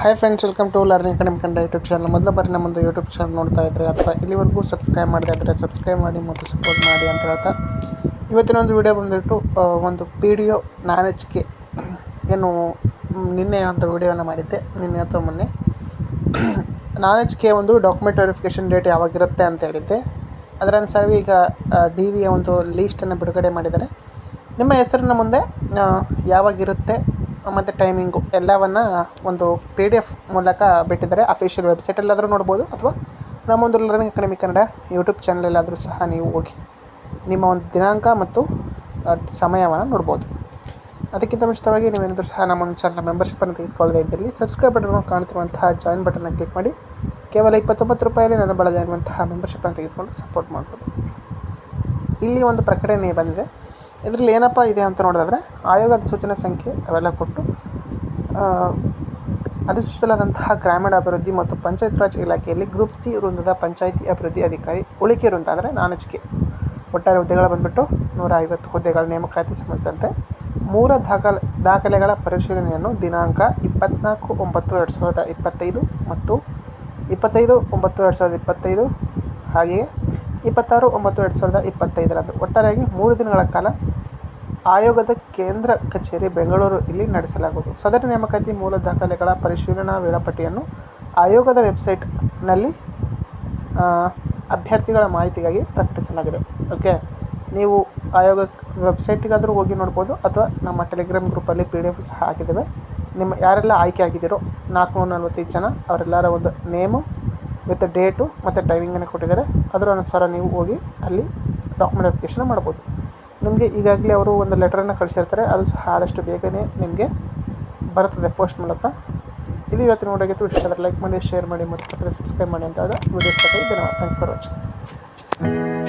Hi friends welcome to learning ಕಡಿಮೆ ಕಂಡ YouTube channel ಮೊದಲ ಬಾರಿ ನಮ್ಮೊಂದು ಯೂಟ್ಯೂಬ್ ಚಾನಲ್ ನೋಡ್ತಾ ಇದ್ದರೆ ಅಥವಾ ಇಲ್ಲಿವರೆಗೂ ಸಬ್ಸ್ಕ್ರೈಬ್ ಮಾಡದೇ ಇದ್ದರೆ ಸಬ್ಸ್ಕ್ರೈಬ್ ಮಾಡಿ, ಮತ್ತು ಸಪೋರ್ಟ್ ಮಾಡಿ ಅಂತ ಹೇಳ್ತಾ. ಇವತ್ತಿನ ಒಂದು ವಿಡಿಯೋ ಬಂದುಬಿಟ್ಟು ಒಂದು ಪಿ ಡಿ ಒ ನಾಲೆಜ್ಗೆ ಏನು ನಿನ್ನೆ ಅಂತ ವಿಡಿಯೋನ ಮಾಡಿದ್ದೆ. ನಿನ್ನೆ ಅಥವಾ ಮೊನ್ನೆ. ನಾಲೆಜ್ಗೆ ಒಂದು ಡಾಕ್ಯುಮೆಂಟ್ ವೆರಿಫಿಕೇಷನ್ ಡೇಟ್ ಯಾವಾಗಿರುತ್ತೆ ಅಂತ ಹೇಳಿದ್ದೆ. ಅದರ ಅನುಸಾರ ಈಗ ಡಿ ವಿಯ ಒಂದು ಲೀಸ್ಟನ್ನು ಬಿಡುಗಡೆ ಮಾಡಿದ್ದಾರೆ. ನಿಮ್ಮ ಹೆಸರಿನ ಮುಂದೆ ಯಾವಾಗಿರುತ್ತೆ ಮತ್ತು ಟೈಮಿಂಗು ಎಲ್ಲವನ್ನು ಒಂದು ಪಿ ಡಿ ಎಫ್ ಮೂಲಕ ಬಿಟ್ಟಿದ್ದಾರೆ. ಅಫಿಷಿಯಲ್ ವೆಬ್ಸೈಟಲ್ಲಾದರೂ ನೋಡ್ಬೋದು ಅಥವಾ ನಮ್ಮೊಂದು ಲರ್ನಿಂಗ್ ಅಕಾಡೆಮಿ ಕನ್ನಡ ಯೂಟ್ಯೂಬ್ ಚಾನಲಲ್ಲಾದರೂ ಸಹ ನೀವು ಹೋಗಿ ನಿಮ್ಮ ಒಂದು ದಿನಾಂಕ ಮತ್ತು ಸಮಯವನ್ನು ನೋಡ್ಬೋದು. ಅದಕ್ಕಿಂತ ಮುಂಚಿತವಾಗಿ ನೀವೇನಾದರೂ ಸಹ ನಮ್ಮ ಒಂದು ಚಾನಲ್ ಮೆಂಬರ್ಶಿಪ್ಪನ್ನು ತೆಗೆದುಕೊಳ್ಳದೇ ಇದ್ದಲ್ಲಿ ಸಬ್ಸ್ಕ್ರೈಬ್ ಬಟನ್ ಕಾಣ್ತಿರುವಂತಹ ಜಾಯಿನ್ ಬಟನ್ನ ಕ್ಲಿಕ್ ಮಾಡಿ. ಕೇವಲ ಇಪ್ಪತ್ತೊಂಬತ್ತು ರೂಪಾಯಲ್ಲಿ ನನ್ನ ಬಳಗ ಇರುವಂತಹ ಮೆಂಬರ್ಶಿಪ್ಪನ್ನು ತೆಗೆದುಕೊಂಡು ಸಪೋರ್ಟ್ ಮಾಡ್ಬೋದು. ಇಲ್ಲಿ ಒಂದು ಪ್ರಕಟಣೆ ಬಂದಿದೆ. ಇದರಲ್ಲಿ ಏನಪ್ಪ ಇದೆ ಅಂತ ನೋಡಿದ್ರೆ ಆಯೋಗದ ಸೂಚನೆ ಸಂಖ್ಯೆ ಅವೆಲ್ಲ ಕೊಟ್ಟು ಆ, ಅಧಿಸೂಚಿಸಲಾದಂತಹ ಗ್ರಾಮೀಣ ಅಭಿವೃದ್ಧಿ ಮತ್ತು ಪಂಚಾಯತ್ ರಾಜ್ ಇಲಾಖೆಯಲ್ಲಿ ಗ್ರೂಪ್ ಸಿ ವೃಂದದ ಪಂಚಾಯಿತಿ ಅಭಿವೃದ್ಧಿ ಅಧಿಕಾರಿ ಉಳಿಕೆ ವೃಂದ ಅಂದರೆ ನಾನಚಿಕೆ ಒಟ್ಟಾರೆ ಹುದ್ದೆಗಳು ಬಂದ್ಬಿಟ್ಟು ನೂರ ಐವತ್ತು ಹುದ್ದೆಗಳ ನೇಮಕಾತಿ ಸಂಬಂಧಿಸಿದಂತೆ ಮೂರ ದಾಖಲೆ ದಾಖಲೆಗಳ ಪರಿಶೀಲನೆಯನ್ನು ದಿನಾಂಕ ಇಪ್ಪತ್ನಾಲ್ಕು ಒಂಬತ್ತು ಎರಡು ಸಾವಿರದ ಇಪ್ಪತ್ತೈದು ಮತ್ತು ಇಪ್ಪತ್ತೈದು ಒಂಬತ್ತು ಎರಡು ಸಾವಿರದ ಇಪ್ಪತ್ತೈದು ಹಾಗೆಯೇ ಇಪ್ಪತ್ತಾರು, ಒಂಬತ್ತು, ಎರಡು ಸಾವಿರದ ಇಪ್ಪತ್ತೈದರಂದು. ಒಟ್ಟಾರೆಯಾಗಿ ಮೂರು ದಿನಗಳ ಕಾಲ ಆಯೋಗದ ಕೇಂದ್ರ ಕಚೇರಿ ಬೆಂಗಳೂರು ಇಲ್ಲಿ ನಡೆಸಲಾಗುವುದು. ಸದರಿ ನೇಮಕಾತಿ ಮೂಲ ದಾಖಲೆಗಳ ಪರಿಶೀಲನಾ ವೇಳಾಪಟ್ಟಿಯನ್ನು ಆಯೋಗದ ವೆಬ್ಸೈಟ್ನಲ್ಲಿ ಅಭ್ಯರ್ಥಿಗಳ ಮಾಹಿತಿಗಾಗಿ ಪ್ರಕಟಿಸಲಾಗಿದೆ. ಓಕೆ? ನೀವು ಆಯೋಗ ವೆಬ್ಸೈಟಿಗಾದರೂ ಹೋಗಿ ನೋಡ್ಬೋದು, ಅಥವಾ ನಮ್ಮ ಟೆಲಿಗ್ರಾಮ್ ಗ್ರೂಪಲ್ಲಿ ಪಿ ಡಿ ಎಫ್ ಸಹ ಹಾಕಿದ್ದೇವೆ. ನಿಮ್ಮ ಯಾರೆಲ್ಲ ಆಯ್ಕೆ ಆಗಿದ್ದೀರೋ ನಾಲ್ಕುನೂರ ನಲ್ವತ್ತೈದು ಜನ, ಅವರೆಲ್ಲರ ಒಂದು ನೇಮು ವಿತ್ ಡೇಟು ಮತ್ತು ಟೈಮಿಂಗನ್ನು ಕೊಟ್ಟಿದ್ದಾರೆ. ಅದರ ಅನುಸಾರ ನೀವು ಹೋಗಿ ಅಲ್ಲಿ ಡಾಕ್ಯುಮೆಂಟ್ ವೆರಿಫಿಕೇಷನ್ ಮಾಡ್ಬೋದು. ನಿಮಗೆ ಈಗಾಗಲೇ ಅವರು ಒಂದು ಲೆಟರನ್ನು ಕಳಿಸಿರ್ತಾರೆ. ಅದು ಸಹ ಆದಷ್ಟು ಬೇಗನೆ ನಿಮಗೆ ಬರ್ತದೆ ಪೋಸ್ಟ್ ಮೂಲಕ. ಇದು ಇವತ್ತಿನ ನೋಡೋಗಿತ್ತು ಇಷ್ಟ ಆದರೆ ಲೈಕ್ ಮಾಡಿ ಶೇರ್ ಮಾಡಿ, ಮತ್ತು ಸಬ್ಸ್ಕ್ರೈಬ್ ಮಾಡಿ ಅಂತ ಹೇಳಿದ. ವೀಡಿಯೋಸ್ ಧನ್ಯವಾದ. Thanks for watching